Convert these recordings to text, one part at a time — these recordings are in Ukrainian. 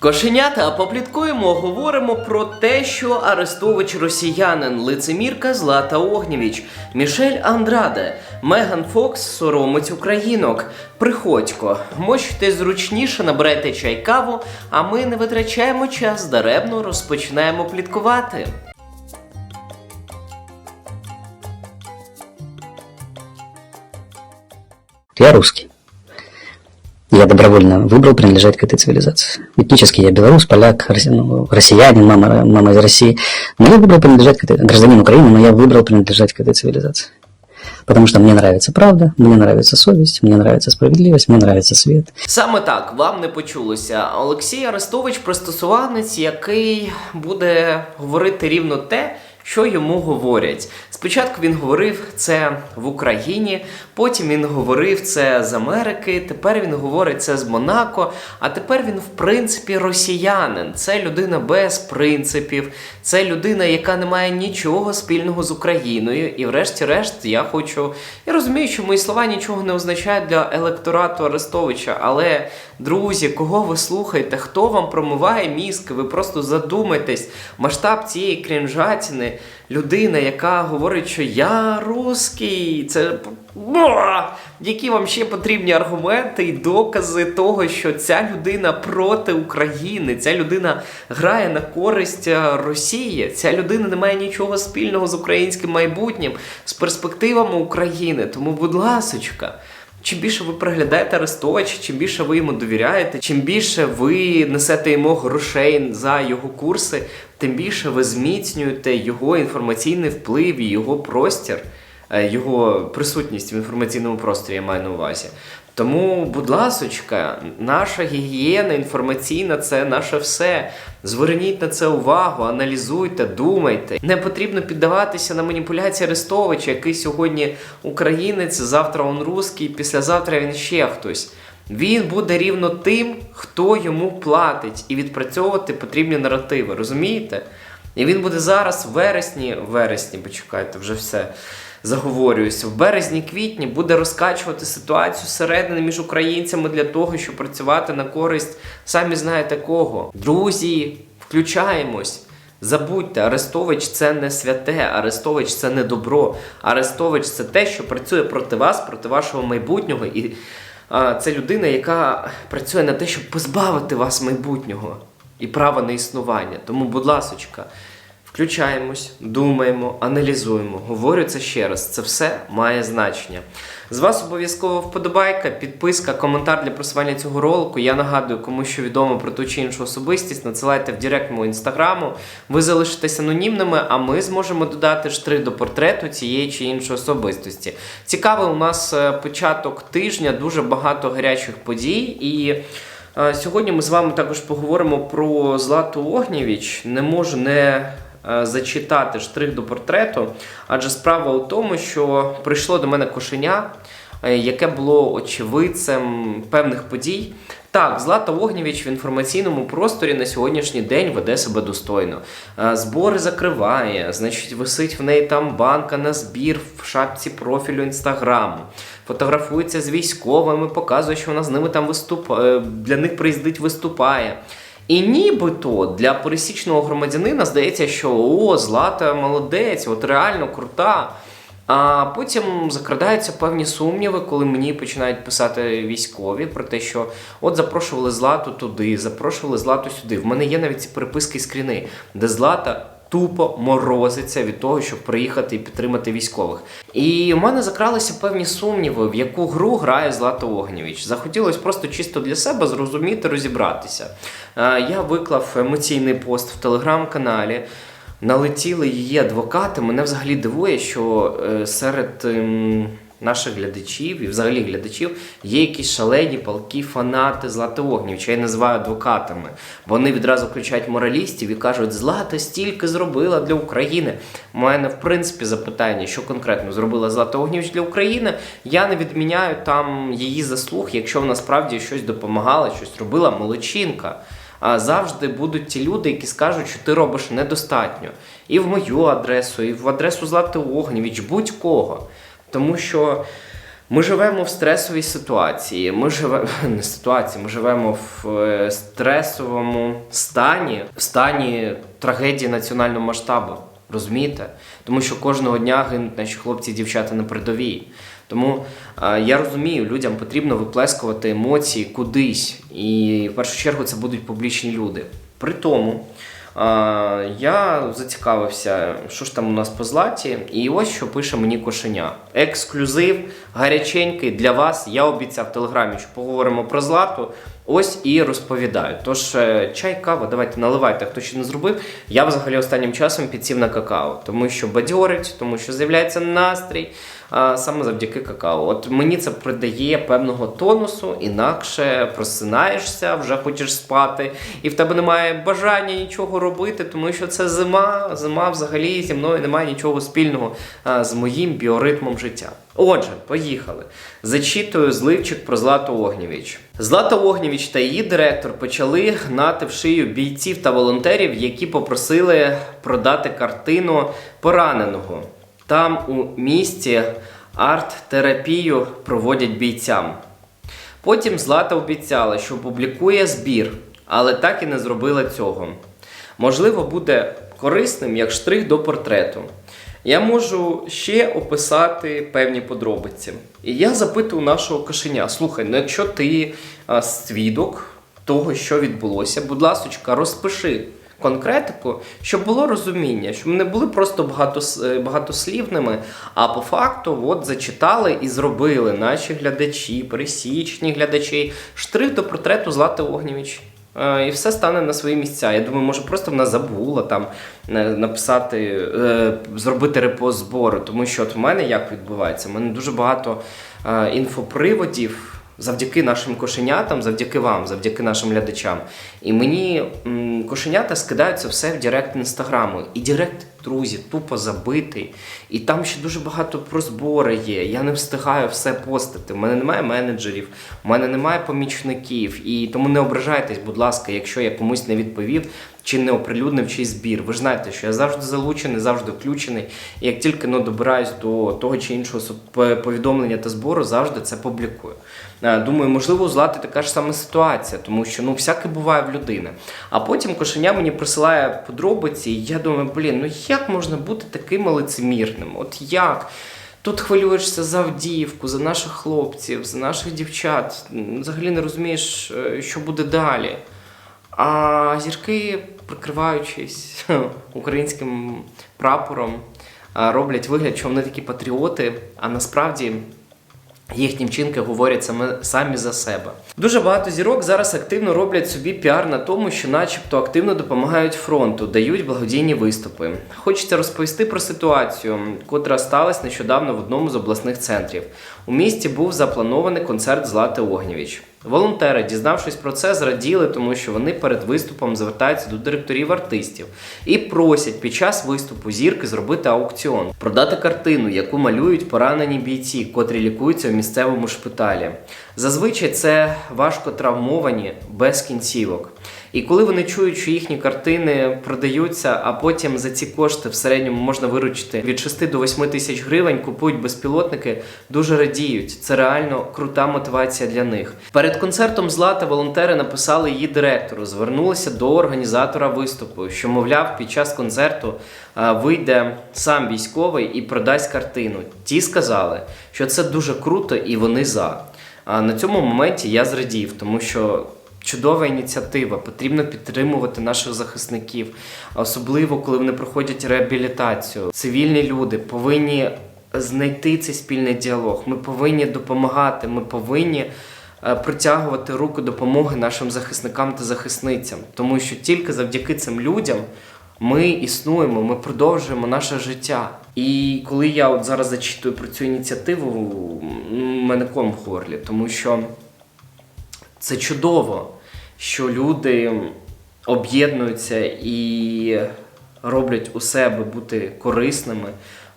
Кошенята, попліткуємо, говоримо про те, що Арестович росіянин, лицемірка Злата Огнєвіч, Мішель Андраде, Меган Фокс соромить українок. Приходько, мочте зручніше, наберете чай каву, а ми не витрачаємо час даремно розпочинаємо пліткувати. Я русский. Я добровольно выбрал принадлежать к этой цивилизации. Этнически я белорус, поляк, росси- ну, россиянин, мама, мама из России. Но я выбрал принадлежать к этой... Гражданин Украины, но я выбрал принадлежать к этой цивилизации. Потому что мне нравится правда, мне нравится совесть, мне нравится справедливость, мне нравится свет. Саме так вам не почулося. Олексій Арестович пристосуванець, який буде говорити рівно те, що йому говорять. Спочатку він говорив це в Україні, потім він говорив це з Америки, тепер він говорить це з Монако, а тепер він, в принципі, росіянин. Це людина без принципів, це людина, яка не має нічого спільного з Україною. І врешті-решт я хочу. Я розумію, що мої слова нічого не означають для електорату Арестовича, але друзі, кого ви слухаєте, хто вам промиває мізки? Ви просто задумайтесь. Масштаб цієї крінжатіни, людина, яка говорить, що я русський, це які вам ще потрібні аргументи і докази того, що ця людина проти України, ця людина грає на користь е, Росії, ця людина не має нічого спільного з українським майбутнім, з перспективами України. Тому, будь ласочка. Чим більше ви приглядаєте Арестовича, чим більше ви йому довіряєте, чим більше ви несете йому грошей за його курси, тим більше ви зміцнюєте його інформаційний вплив і його простір, е, його присутність в інформаційному просторі, я маю на увазі. Тому, будь ласочка, наша гігієна інформаційна це наше все. Зверніть на це увагу, аналізуйте, думайте. Не потрібно піддаватися на маніпуляції Арестовича, який сьогодні українець, завтра він русський, післязавтра він ще хтось. Він буде рівно тим, хто йому платить, і відпрацьовувати потрібні наративи. Розумієте? І він буде зараз в вересні, в вересні, почекайте, вже все заговорююся. В березні-квітні буде розкачувати ситуацію зсередини між українцями для того, щоб працювати на користь самі знаєте кого. Друзі, включаємось. Забудьте, Арестович це не святе, Арестович це не добро. Арестович це те, що працює проти вас, проти вашого майбутнього. І а, це людина, яка працює на те, щоб позбавити вас майбутнього і права на існування. Тому, будь ласочка, включаємось, думаємо, аналізуємо. Говорю це ще раз. Це все має значення. З вас обов'язково вподобайка, підписка, коментар для просування цього ролику. Я нагадую, кому що відомо про ту чи іншу особистість, надсилайте в директ мого інстаграму. Ви залишитесь анонімними, а ми зможемо додати штрих до портрету цієї чи іншої особистості. Цікавий у нас е, початок тижня, дуже багато гарячих подій і. Е, Сьогодні ми з вами також поговоримо про Злату Огнєвіч. Не можу не зачитати штрих до портрету, адже справа у тому, що прийшло до мене кошеня, е, яке було очевидцем певних подій. Так, Злата Огнєвіч в інформаційному просторі на сьогоднішній день веде себе достойно. Е, Збори закриває, значить, висить в неї там банка на збір в шапці профілю інстаграму. Фотографується з військовими, показує, що вона з ними там виступає, для них приїздить, виступає. І нібито для пересічного громадянина здається, що о, Злата молодець, от реально крута. А потім закрадаються певні сумніви, коли мені починають писати військові про те, що от запрошували Злату туди, запрошували Злату сюди. В мене є навіть ці переписки скріни, де Злата тупо морозиться від того, щоб приїхати і підтримати військових. І в мене закралися певні сумніви, в яку гру грає Злата Огнєвіч. Захотілося просто чисто для себе зрозуміти, розібратися. Е, Я виклав емоційний пост в телеграм-каналі. Налетіли її адвокати. Мене взагалі дивує, що е, серед ем, наших глядачів і взагалі глядачів є якісь шалені палкі фанати Злати Огнєвича. Я називаю адвокатами. Вони відразу включають моралістів і кажуть, Злата стільки зробила для України. У мене, в принципі, запитання, що конкретно зробила Злата Огнєвич для України. Я не відміняю там її заслуг, якщо вона справді щось допомагала, щось робила, молодчинка. А завжди будуть ті люди, які скажуть, що ти робиш недостатньо. І в мою адресу, і в адресу Злати Огнєвіч, будь-кого. Тому що Ми живемо в стресовій ситуації. Ми живемо не ситуації, ми живемо в е, стресовому стані, в стані трагедії національного масштабу. Розумієте? Тому що кожного дня гинуть наші хлопці і дівчата на передовій. Тому е, я розумію, людям потрібно виплескувати емоції кудись. І в першу чергу це будуть публічні люди. При тому я зацікавився, що ж там у нас по златі, і ось що пише мені кошеня. Ексклюзив, гаряченький для вас. Я обіцяв в телеграмі, що поговоримо про злату. Ось і розповідаю. Тож е, чай, кава, давайте наливайте, хто ще не зробив. Я взагалі останнім часом підсів на какао, тому що бадьорить, тому що з'являється настрій саме завдяки какао. От мені це придає певного тонусу, інакше просинаєшся, вже хочеш спати, і в тебе немає бажання нічого робити, тому що це зима. Зима взагалі зі мною немає нічого спільного з моїм біоритмом життя. Отже, поїхали. Зачитую зливчик про Злату Огнєвіч. Злата Огнєвіч та її директор почали гнати в шию бійців та волонтерів, які попросили продати картину пораненого. Там у місті арт-терапію проводять бійцям. Потім Злата обіцяла, що публікує збір, але так і не зробила цього. Можливо, буде корисним як штрих до портрету. Я можу ще описати певні подробиці. І я запитую нашого кошеня: слухай, ну якщо ти свідок того, що відбулося, будь ласочка, розпиши конкретику, щоб було розуміння, щоб не були просто багатос, е, багатослівними, а по факту от зачитали і зробили наші глядачі, пересічні глядачі, штрих до портрету Злати Огнєвіч. Е, І все стане на свої місця. Я думаю, може просто вона забула там е, написати, зробити репост збору. Тому що от в мене як відбувається? У мене дуже багато інфоприводів завдяки нашим кошенятам, завдяки вам, завдяки нашим глядачам. І мені м, кошенята скидаються все в Директ інстаграму. І Директ, друзі, тупо забитий. І там ще дуже багато про збори є. Я не встигаю все постити. У мене немає менеджерів, у мене немає помічників. І тому не ображайтесь, будь ласка, якщо я комусь не відповів чи не оприлюднив чийсь збір. Ви ж знаєте, що я завжди залучений, завжди включений. І як тільки ну, добираюсь до того чи іншого повідомлення та збору, завжди це публікую. Е, Думаю, можливо, у Злати така ж сама ситуація, тому що ну всяке буває в людини. А потім кошеня мені присилає подробиці, і я думаю, блін, ну як можна бути таким лицемірним? От як? Тут хвилюєшся за Авдіївку, за наших хлопців, за наших дівчат. Взагалі не розумієш, е, що буде далі. А зірки, прикриваючись українським прапором, роблять вигляд, що вони такі патріоти, а насправді їхні вчинки говорять саме самі за себе. Дуже багато зірок зараз активно роблять собі піар на тому, що, начебто, активно допомагають фронту, дають благодійні виступи. Хочеться розповісти про ситуацію, котра сталася нещодавно в одному з обласних центрів. У місті був запланований концерт Злати Огнєвіч. Волонтери, дізнавшись про це, зраділи, тому що вони перед виступом звертаються до директорів артистів і просять під час виступу зірки зробити аукціон, продати картину, яку малюють поранені бійці, котрі лікуються в місцевому шпиталі. Зазвичай це важко травмовані без кінцівок. І коли вони чують, що їхні картини продаються, а потім за ці кошти в середньому можна виручити від 6 до 8 тисяч гривень, купують безпілотники, дуже радіють. Це реально крута мотивація для них. Перед концертом Злата волонтери написали її директору, звернулися до організатора виступу, що, мовляв, під час концерту вийде сам військовий і продасть картину. Ті сказали, що це дуже круто і вони за. А на цьому моменті я зрадів, тому що чудова ініціатива. Потрібно підтримувати наших захисників, особливо коли вони проходять реабілітацію. Цивільні люди повинні знайти цей спільний діалог. Ми повинні допомагати, ми повинні. е, Притягувати руку допомоги нашим захисникам та захисницям, тому що тільки завдяки цим людям ми існуємо, ми продовжуємо наше життя. І коли я от зараз зачитую про цю ініціативу, м, мене ком в горлі, тому що це чудово, що люди об'єднуються і роблять у себе бути корисними.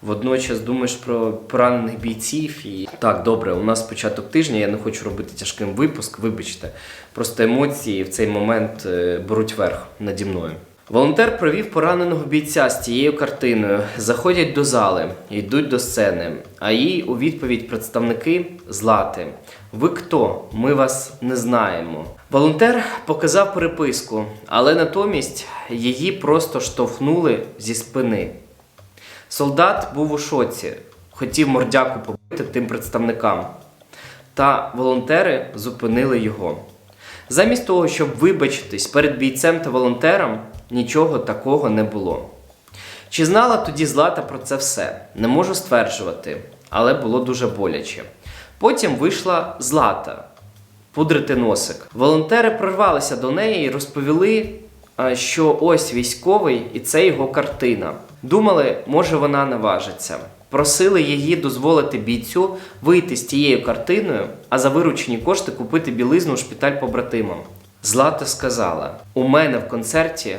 Водночас думаєш про поранених бійців і так, добре, у нас початок тижня, я не хочу робити тяжким випуск, вибачте. Просто емоції в цей момент е, беруть верх наді мною. Волонтер провів пораненого бійця з цією картиною. Заходять до зали, йдуть до сцени. А їй у відповідь представники злати. Ви хто? Ми вас не знаємо. Волонтер показав переписку, але натомість її просто штовхнули зі спини. Солдат був у шоці, хотів мордяку побити тим представникам. Та волонтери зупинили його. Замість того, щоб вибачитись перед бійцем та волонтером, нічого такого не було. Чи знала тоді Злата про це все? Не можу стверджувати, але було дуже боляче. Потім вийшла Злата пудрити носик. Волонтери прорвалися до неї і розповіли, що ось військовий, і це його картина. Думали, може вона наважиться. Просили її дозволити бійцю вийти з тією картиною, а за виручені кошти купити білизну у шпиталь побратимам. Злата сказала: у мене в концерті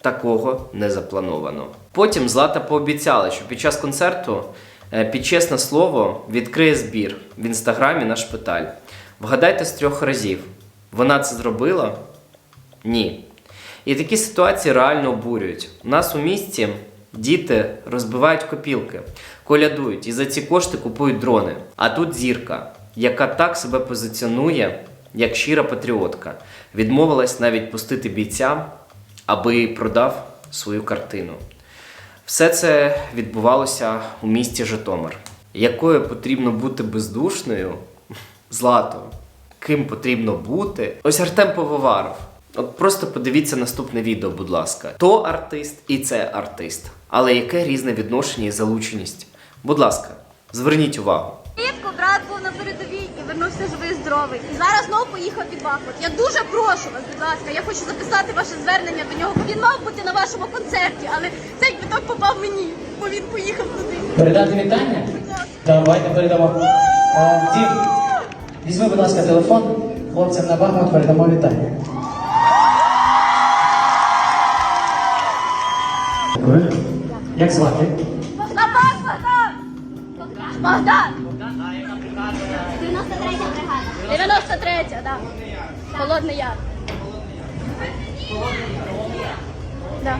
такого не заплановано. Потім Злата пообіцяла, що під час концерту е, під чесне слово відкриє збір в інстаграмі на шпиталь. Вгадайте з трьох разів. Вона це зробила? Ні. І такі ситуації реально обурюють. У нас у місті діти розбивають копілки, колядують і за ці кошти купують дрони. А тут зірка, яка так себе позиціонує, як щира патріотка, відмовилась навіть пустити бійця, аби продав свою картину. Все це відбувалося у місті Житомир. Якою потрібно бути бездушною, Злато, ким потрібно бути? Ось Артем Пивоваров. От просто подивіться наступне відео, будь ласка. То артист і це артист. Але яке різне відношення і залученість? Будь ласка, зверніть увагу. Влітку брат був на передовій і вернувся живий здоровий. І зараз знову поїхав під Бахмут. Я дуже прошу вас, будь ласка, я хочу записати ваше звернення до нього. Він мав бути на вашому концерті, але цей квиток попав мені, бо він поїхав туди. Передати вітання? Давайте передамо. Дім, візьми, будь ласка, телефон. Хлопцям на Бахмут передамо вітання. Дякую. Як звати? Богдан, Богдан! Богдан! 93 бригада. 93, так. Да. Холодний яр. Да.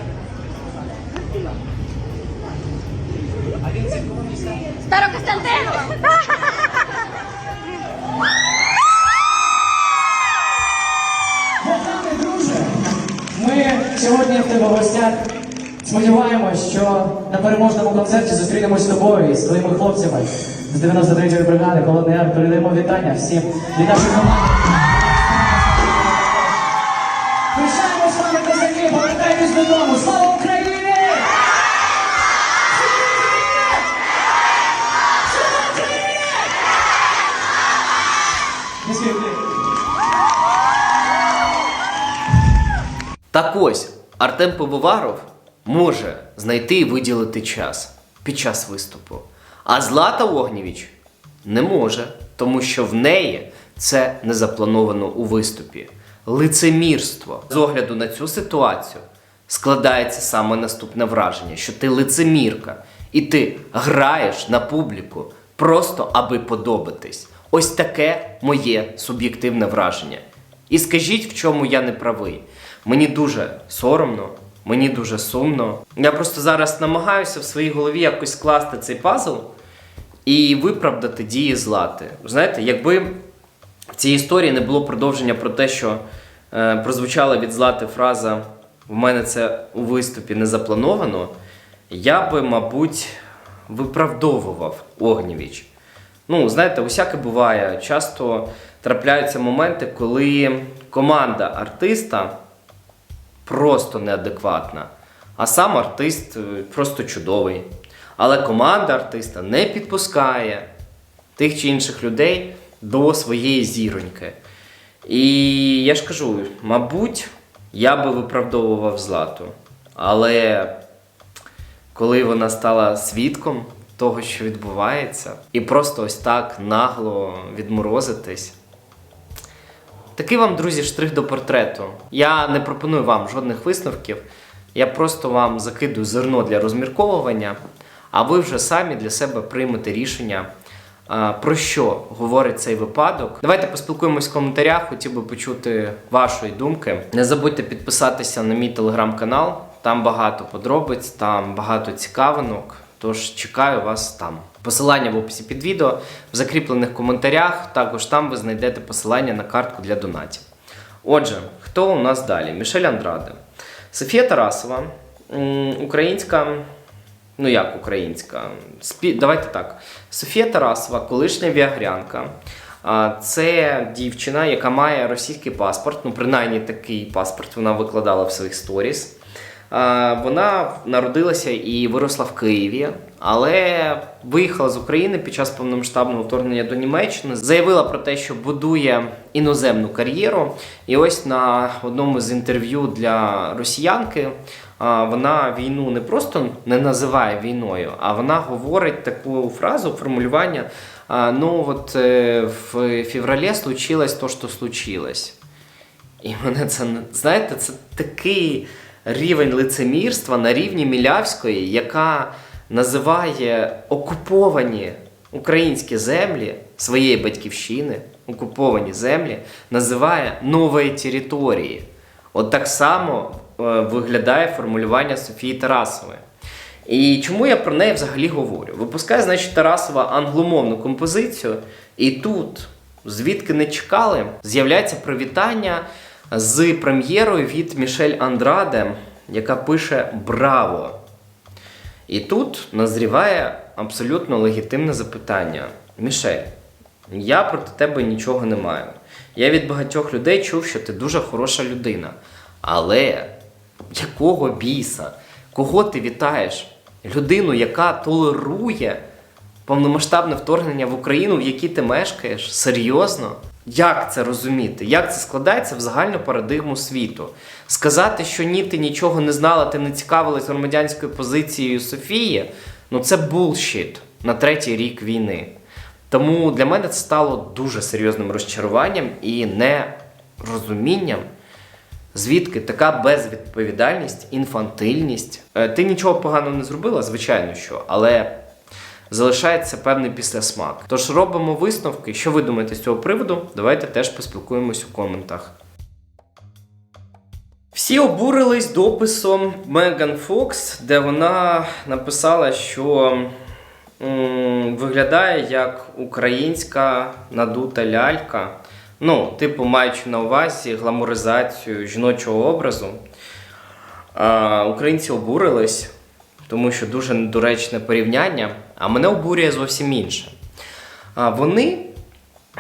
Ми сьогодні в тебе гостях. Сподіваємось, що на переможному концерті зустрінемось з тобою і з твоїми хлопцями з 93-ї бригади Холодний Яр. Передаємо вітання всім від нашої команди. Прощаємо з вами, козаки, повертайтесь додому. Слава Україні! Так ось Артем Пивоваров може знайти і виділити час під час виступу. А Злата Огнєвіч не може, тому що в неї це не заплановано у виступі. Лицемірство. З огляду на цю ситуацію складається саме наступне враження, що ти лицемірка, і ти граєш на публіку просто аби подобатись. Ось таке моє суб'єктивне враження. І скажіть, в чому я не правий. Мені дуже соромно, мені дуже сумно. Я просто зараз намагаюся в своїй голові якось скласти цей пазл і виправдати дії злати. Знаєте, якби в цій історії не було продовження про те, що е, прозвучала від злати фраза в мене це у виступі не заплановано, я би, мабуть, виправдовував Огнєвіч. Ну, знаєте, усяке буває. Часто трапляються моменти, коли команда артиста просто неадекватна, а сам артист е, просто чудовий. Але команда артиста не підпускає тих чи інших людей до своєї зіроньки. І я ж кажу, мабуть, я би виправдовував злату. Але коли вона стала свідком того, що відбувається, і просто ось так нагло відморозитись. Такий вам, друзі, штрих до портрету. Я не пропоную вам жодних висновків. Я просто вам закидую зерно для розмірковування, а ви вже самі для себе приймете рішення, Про що говорить цей випадок? Давайте поспілкуємось в коментарях. Хотів би почути вашої думки. Не забудьте підписатися на мій телеграм-канал. Там багато подробиць, там багато цікавинок. Тож чекаю вас там. Посилання в описі під відео, в закріплених коментарях. Також там ви знайдете посилання на картку для донатів. Отже, хто у нас далі? Мішель Андраде. Софія Тарасова, українська ну як українська? Спі... Давайте так. Софія Тарасова, колишня віагрянка. Це дівчина, яка має російський паспорт. Ну, принаймні такий паспорт вона викладала в своїх сторіс. Вона народилася і виросла в Києві, але виїхала з України під час повномасштабного вторгнення до Німеччини. Заявила про те, що будує іноземну кар'єру. І ось на одному з інтерв'ю для росіянки вона війну не просто не називає війною, а вона говорить таку фразу, формулювання. Ну, от е, в феврале случилось то, що случилось. І мене це знаєте, це такий рівень лицемірства на рівні Мілявської, яка називає окуповані українські землі своєї батьківщини, окуповані землі, називає нової території. От так само виглядає формулювання Софії Тарасової. І чому я про неї взагалі говорю? Випускає, значить, Тарасова англомовну композицію, і тут, звідки не чекали, з'являється привітання з прем'єрою від Мішель Андраде, яка пише Браво! І тут назріває абсолютно легітимне запитання: Мішель, я проти тебе нічого не маю. Я від багатьох людей чув, що ти дуже хороша людина. Але якого біса? Кого ти вітаєш? Людину, яка толерує повномасштабне вторгнення в Україну, в якій ти мешкаєш? Серйозно? Як це розуміти? Як це складається в загальну парадигму світу? Сказати, що ні, ти нічого не знала, ти не цікавилась громадянською позицією Софії, ну це булшіт на третій рік війни. Тому для мене це стало дуже серйозним розчаруванням і нерозумінням, звідки така безвідповідальність, інфантильність. Е, Ти нічого поганого не зробила, звичайно, що, але залишається певний післясмак. Тож робимо висновки. Що ви думаєте з цього приводу? Давайте теж поспілкуємось у коментах. Всі обурились дописом Меган Фокс, де вона написала, що виглядає як українська надута лялька. Ну, типу, маючи на увазі гламуризацію жіночого образу. А, українці обурились, тому що дуже недоречне порівняння, а мене обурює зовсім інше. А, вони,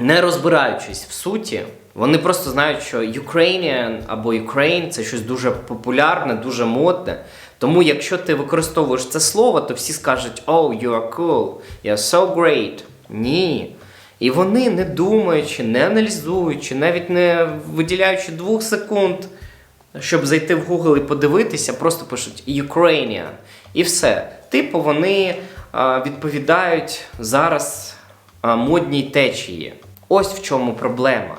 не розбираючись в суті, вони просто знають, що Ukrainian або Ukraine це щось дуже популярне, дуже модне. Тому якщо ти використовуєш це слово, то всі скажуть Oh, you are cool, you're so great. Ні. І вони, не думаючи, не аналізуючи, навіть не виділяючи двох секунд, щоб зайти в Google і подивитися, просто пишуть Ukrainian. І все. Типу, вони відповідають зараз модній течії. Ось в чому проблема.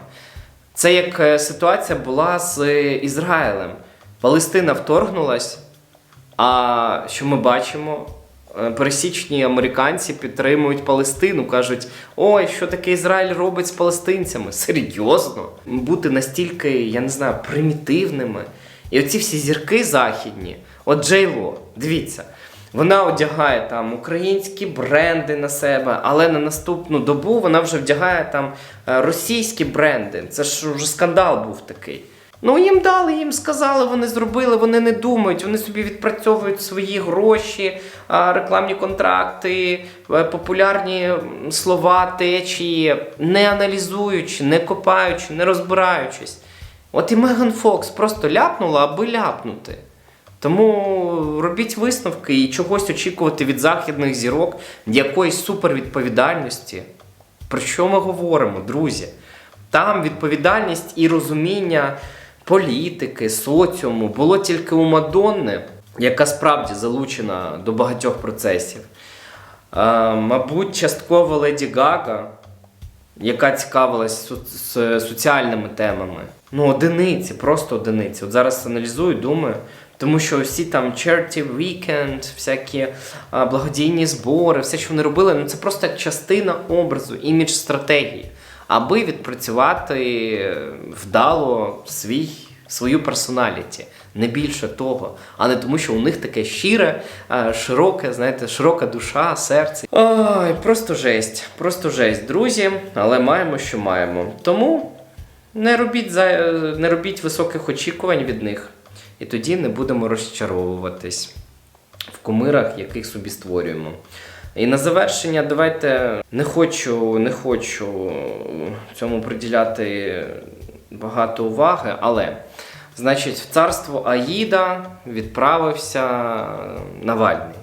Це як е, ситуація була з е, Ізраїлем. Палестина вторгнулась, а що ми бачимо? Е, Пересічні американці підтримують Палестину, кажуть: ой, що таке Ізраїль робить з палестинцями? Серйозно? Бути настільки, я не знаю, примітивними. І оці всі зірки західні, от Джейло, дивіться, вона одягає там українські бренди на себе, але на наступну добу вона вже вдягає там е, російські бренди. Це ж вже скандал був такий. Ну, їм дали, їм сказали, вони зробили, вони не думають, вони собі відпрацьовують свої гроші, рекламні контракти, е, популярні слова, течії, не аналізуючи, не копаючи, не розбираючись. От і Меган Фокс просто ляпнула, аби ляпнути. Тому робіть висновки і чогось очікувати від західних зірок, якоїсь супервідповідальності. Про що ми говоримо, друзі? Там відповідальність і розуміння політики, соціуму було тільки у Мадонни, яка справді залучена до багатьох процесів. Е, мабуть, частково Леді Гага, яка цікавилась су- с- соціальними темами. Ну, одиниці, просто одиниці. От зараз аналізую, думаю, Тому що всі там charity weekend, всякі а, благодійні збори, все, що вони робили, ну це просто частина образу, імідж стратегії, аби відпрацювати вдало свій, свою персоналіті. Не більше того, а не тому, що у них таке щире, е, широке, знаєте, широка душа, серце. Ой, просто жесть, просто жесть, друзі, але маємо, що маємо. Тому не робіть, за... е, не робіть високих очікувань від них. І тоді не будемо розчаровуватись в кумирах, яких собі створюємо. І на завершення, давайте не хочу, не хочу цьому приділяти багато уваги, але значить, в царство Аїда відправився Навальний.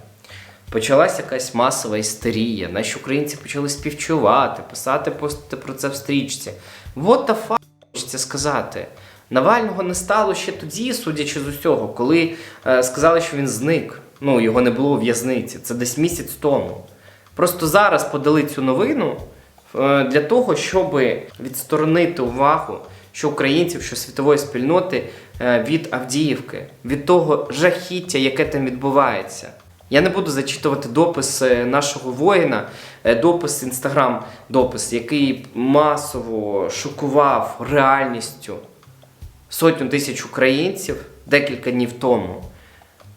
Почалась якась масова істерія. Наші українці почали співчувати, писати пости про це в стрічці. What the fuck, хочеться сказати. Навального не стало ще тоді, судячи з усього, коли е, сказали, що він зник. Ну, його не було у в'язниці. Це десь місяць тому. Просто зараз подали цю новину е, для того, щоб відсторонити увагу що українців, що світової спільноти е, від Авдіївки, від того жахіття, яке там відбувається. Я не буду зачитувати допис е, нашого воїна, допис інстаграм, допис, який масово шокував реальністю сотню тисяч українців декілька днів тому.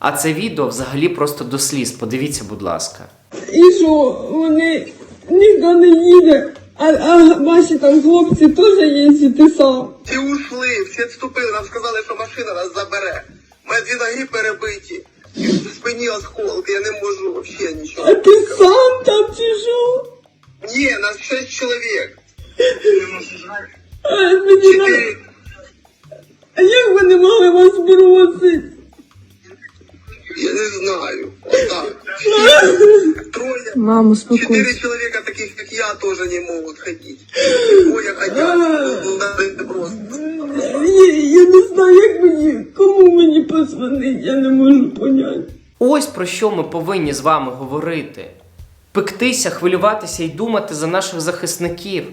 А це відео взагалі просто до сліз. Подивіться, будь ласка. І що вони ніхто не їде, а, а ваші там хлопці теж є, і сам. Всі ушли, всі відступили, нам сказали, що машина нас забере. Мене дві ноги перебиті. І в спині осколки, я не можу взагалі нічого. А ти сам там чи що? Ні, нас шість чоловік. А, мені. Чотири. а як вони могли вас бросити? Я не знаю. Отак. Троє. Маму, Чотири чоловіка, таких як я, теж не можуть ходити. Двоє хотять. Ну, надо просто. Я, я не знаю, як мені, кому мені позвонити, я не можу поняти. Ось про що ми повинні з вами говорити: пектися, хвилюватися і думати за наших захисників,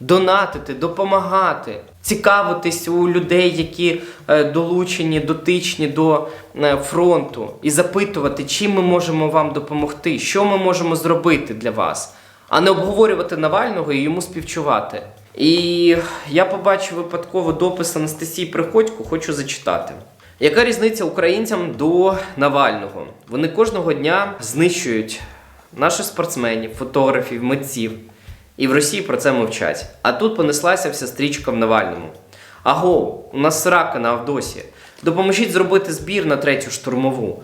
донатити, допомагати, цікавитись у людей, які е, долучені, дотичні до е, фронту, і запитувати, чим ми можемо вам допомогти, що ми можемо зробити для вас, а не обговорювати Навального і йому співчувати. І я побачив випадково допис Анастасії Приходько, хочу зачитати. Яка різниця українцям до Навального? Вони кожного дня знищують наших спортсменів, фотографів, митців. І в Росії про це мовчать. А тут понеслася вся стрічка в Навальному. Аго, у нас срака на Авдосі. Допоможіть зробити збір на третю штурмову.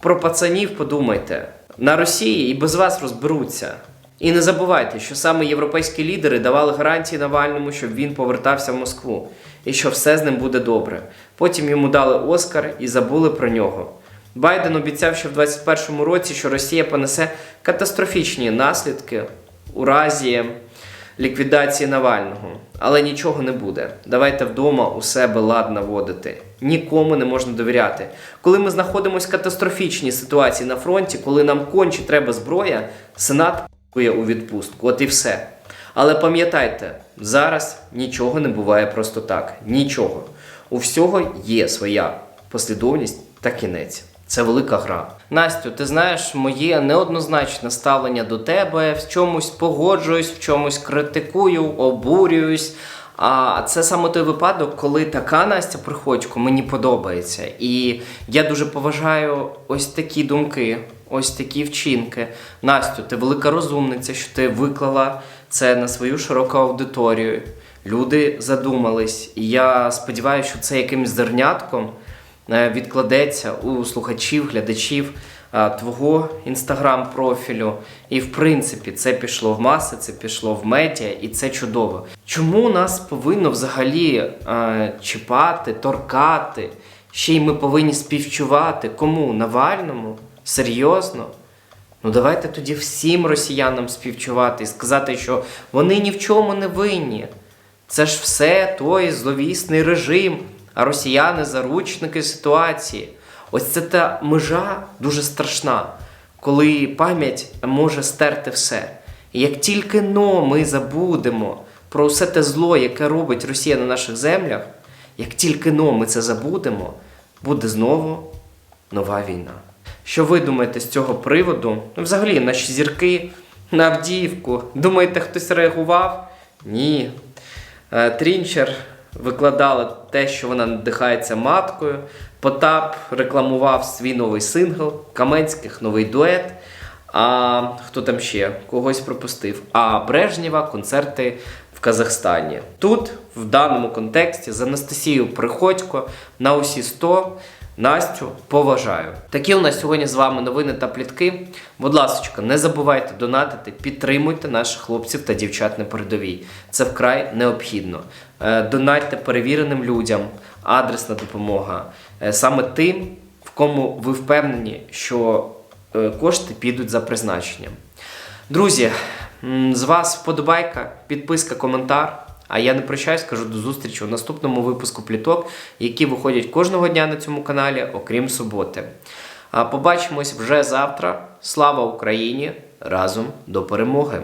Про пацанів подумайте. На Росії і без вас розберуться. І не забувайте, що саме європейські лідери давали гарантії Навальному, щоб він повертався в Москву і що все з ним буде добре. Потім йому дали Оскар і забули про нього. Байден обіцяв ще в 2021 році, що Росія понесе катастрофічні наслідки у разі ліквідації Навального. Але нічого не буде. Давайте вдома у себе лад наводити. Нікому не можна довіряти. Коли ми знаходимося в катастрофічній ситуації на фронті, коли нам конче треба зброя, Сенат п***ує у відпустку. От і все. Але пам'ятайте, зараз нічого не буває просто так. Нічого. У всього є своя послідовність та кінець. Це велика гра. Настю, ти знаєш, моє неоднозначне ставлення до тебе в чомусь погоджуюсь, в чомусь критикую, обурююсь. А це саме той випадок, коли така Настя Приходько мені подобається. І я дуже поважаю ось такі думки, ось такі вчинки. Настю, ти велика розумниця, що ти виклала це на свою широку аудиторію. Люди задумались, і я сподіваюся, що це якимось зернятком відкладеться у слухачів, глядачів е, твого інстаграм-профілю. І в принципі це пішло в маси, це пішло в медіа, і це чудово. Чому нас повинно взагалі е, чіпати, торкати? Ще й ми повинні співчувати кому? Навальному? Серйозно? Ну давайте тоді всім росіянам співчувати і сказати, що вони ні в чому не винні. Це ж все той зловісний режим, а росіяни заручники ситуації. Ось це та межа дуже страшна, коли пам'ять може стерти все. І як тільки но ми забудемо про все те зло, яке робить Росія на наших землях, як тільки но ми це забудемо, буде знову нова війна. Що ви думаєте з цього приводу? Ну, взагалі, наші зірки на Авдіївку. Думаєте, хтось реагував? Ні. Е, Трінчер викладала те, що вона надихається маткою. Потап рекламував свій новий сингл, Каменських новий дует. А хто там ще? Когось пропустив. А Брежнєва концерти в Казахстані. Тут, в даному контексті, з Анастасією Приходько на усі 100 Настю поважаю. Такі у нас сьогодні з вами новини та плітки. Будь ласка, не забувайте донатити, підтримуйте наших хлопців та дівчат на передовій. Це вкрай необхідно. Е, Донатьте перевіреним людям, адресна допомога. Е, Саме тим, в кому ви впевнені, що е, кошти підуть за призначенням. Друзі, з вас вподобайка, підписка, коментар. А я не прощаюсь, кажу до зустрічі у наступному випуску пліток, які виходять кожного дня на цьому каналі, окрім суботи. А побачимось вже завтра. Слава Україні! Разом до перемоги!